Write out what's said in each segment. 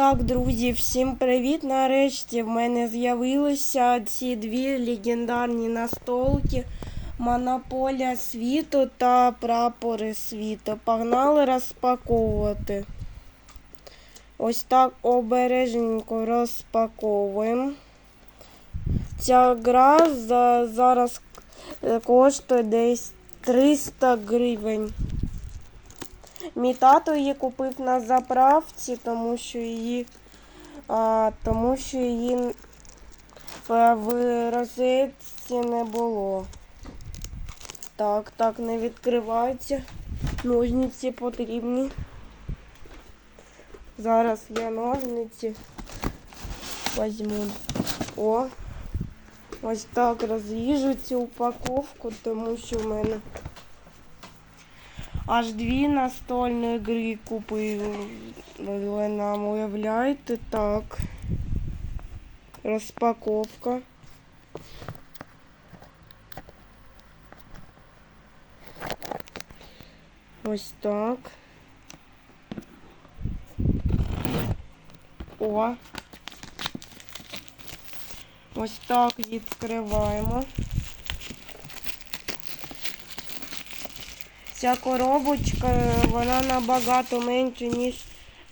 Так, друзі, всім привіт! Нарешті в мене з'явилися ці дві легендарні настолки Монополія світу та прапори світу. Погнали розпаковувати. Ось так обережненько розпаковуємо. Ця гра за, зараз коштує десь 300 гривень. Мій тато її купив на заправці, тому що її, а, тому що її в, в розетці не було. Так, так, не відкривається. Ножниці потрібні. Зараз я ножниці візьму. О, ось так розріжу цю упаковку, тому що в мене Аж дві настольні гри купили нам, уявляєте, так. Розпаковка. Ось так. О. Ось так відкриваємо. Ця коробочка, вона набагато менше, ніж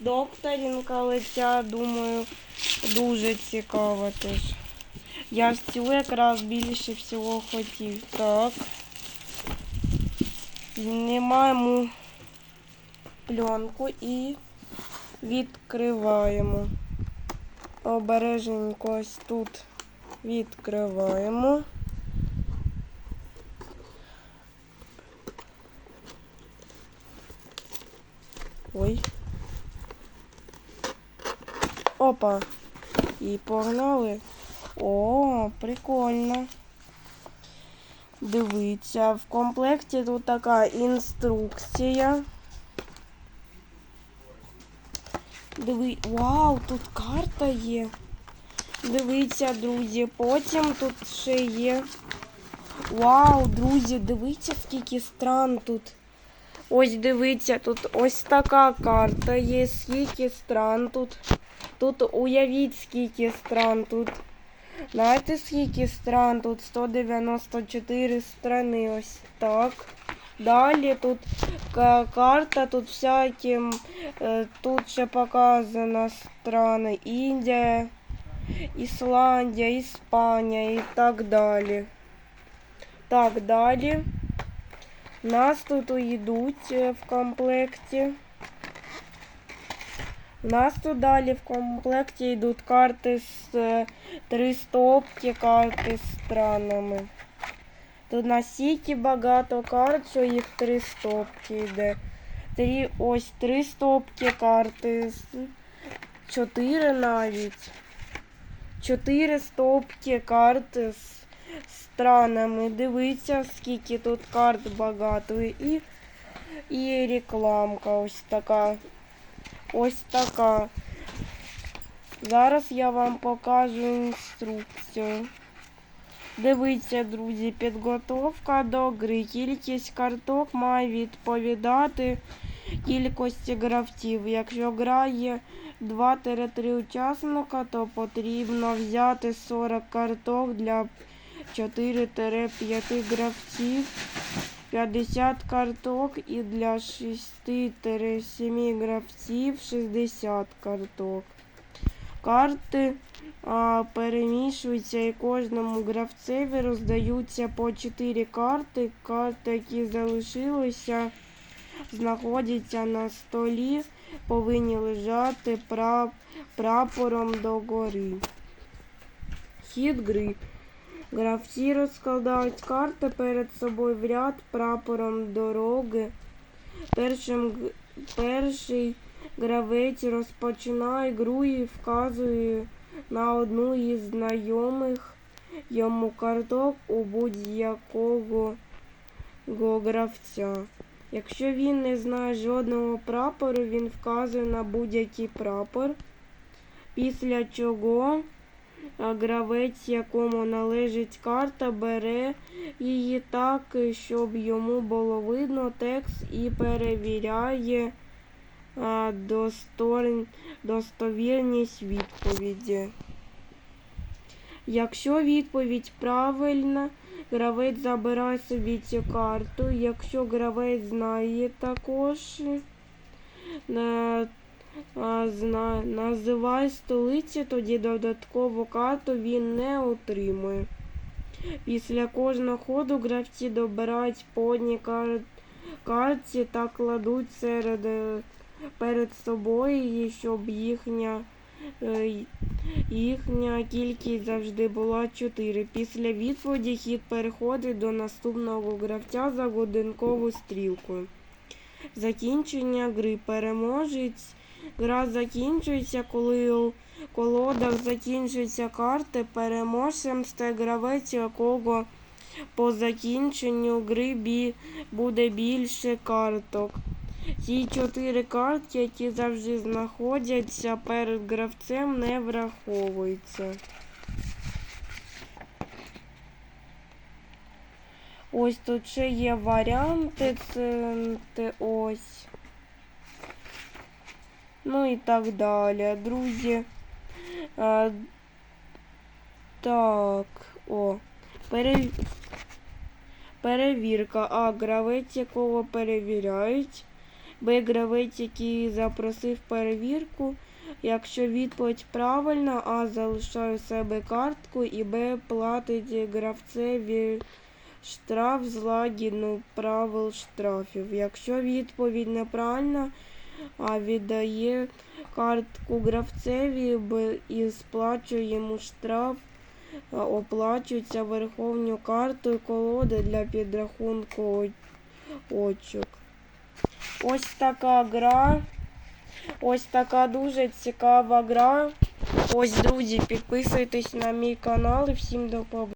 докторінка, але ця, думаю, дуже цікава теж. Я ж цю якраз більше всього хотів. Так. Знімаємо пленку і відкриваємо. Обережненько ось тут відкриваємо. Ой. Опа. І погнали. О, прикольно. Дивіться, в комплекті тут така інструкція. Диви... Вау, тут карта є. Дивіться, друзі. Потім тут ще є. Вау, друзі, дивіться, скільки стран тут. Ось дивіться, тут ось така карта є, скільки стран тут. Тут уявіть, скільки стран тут. Знаєте, скільки стран? Тут 194 страни. Ось так. Далі тут карта, тут всякі, е, тут ще показано страни. Індія, Ісландія, Іспанія і так далі. Так, далі. Нас тут йдуть е, в комплекті. У нас тут далі в комплекті йдуть карти з е, три стопки, карти з странами. Тут настільки багато карт, що їх три стопки йде. Три, ось три стопки карти. Чотири навіть. Чотири стопки карти з странами. Дивіться, скільки тут карт багато. І, і рекламка ось така. Ось така. Зараз я вам покажу інструкцію. Дивіться, друзі, підготовка до гри. Кількість карток має відповідати кількості гравців. Якщо грає 2-3 учасника, то потрібно взяти 40 карток для 4-5 гравців, 50 карток і для 6-7 гравців 60 карток. Карти а, перемішуються і кожному гравцеві роздаються по 4 карти. Карти, які залишилися, знаходяться на столі, повинні лежати прапором догори. Хід гри. Гравці розкладають карти перед собою в ряд прапором дороги. Першим, перший гравець розпочинає гру і вказує на одну із знайомих йому карток у будь-якого гравця. Якщо він не знає жодного прапору, він вказує на будь-який прапор, після чого гравець, якому належить карта, бере її так, щоб йому було видно текст і перевіряє достовірність відповіді. Якщо відповідь правильна, гравець забирає собі цю карту. Якщо гравець знає також, називає столиці, тоді додаткову карту він не отримує. Після кожного ходу гравці добирають по одній кар... картці та кладуть серед, е, перед собою, щоб їхня, е, їхня кількість завжди була 4. Після відповіді хід переходить до наступного гравця за годинковою стрілкою. Закінчення гри переможець. Гра закінчується, коли у колодах закінчуються карти. Переможцем стає гравець, якого по закінченню гри бі... буде більше карток. Ті чотири картки, які завжди знаходяться перед гравцем, не враховуються. Ось тут ще є варіанти. Це ось. Ну і так далі. Друзі. А, так, о. Пере... Перевірка. А, гравець, якого перевіряють. Б. Гравець, який запросив перевірку. Якщо відповідь правильна, А залишає у себе картку і Б платить гравцеві штраф з лагідну правил штрафів. Якщо відповідь неправильна, а віддає картку гравцеві і сплачує йому штраф, оплачується верховню картою колоди для підрахунку очок. Ось така гра. Ось така дуже цікава гра. Ось, друзі, підписуйтесь на мій канал і всім до побачення.